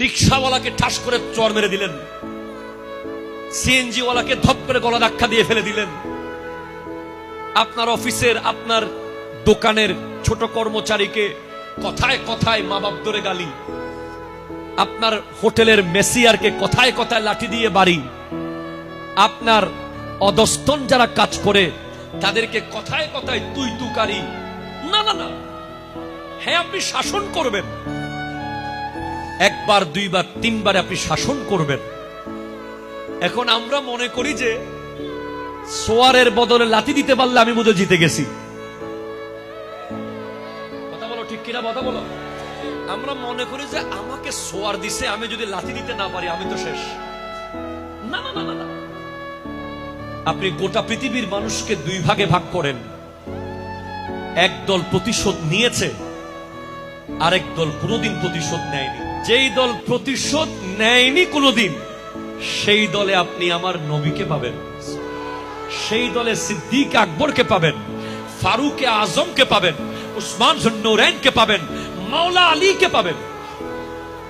রিক্সাওয়ালাকে ঠাস করে চর মেরে দিলেন। সিএনজি ধপ করে গলা ধাক্কা দিয়ে ফেলে দিলেন। আপনার অফিসের, আপনার দোকানের ছোট কর্মচারীকে কথায় কথায় মা বাপ ধরে গালি। আপনার হোটেলের মেসিয়ারকে কথায় কথায় লাঠি দিয়ে বাড়ি। আপনার অদস্তন যারা কাজ করে, তাদেরকে কথায় কথায় তুই তুকারি না না না। হ্যাঁ আপনি শাসন করবেন। একবার, দুইবার, তিনবার আপনি শাসন করবেন। এখন আমরা মনে করি যে সোয়ারের বদলে লাতি দিতে পারলে আমি বোধহয় জিতে গেছি। কথা বলো, ঠিক কিনা কথা বলো? আমরা মনে করি যে আমাকে সোয়ার দিছে, আমি যদি লাথি দিতে না পারি, আমি তো শেষ। না না না না। আপনি গোটা পৃথিবীর মানুষকে দুই ভাগে ভাগ করেন। এক দল প্রতিশোধ নিয়েছে, আরেক দল কোনোদিন প্রতিশোধ নেয়নি। যেই দল প্রতিশোধ নেয়নি কোনোদিন, সেই দলে আপনি আমার নবীকে পাবেন। সেই দলে সিদ্দিক আকবরকে পাবেন, ফারুকে আজমকে পাবেন, উসমান কে পাবেন, মাওলা আলীকে পাবেন।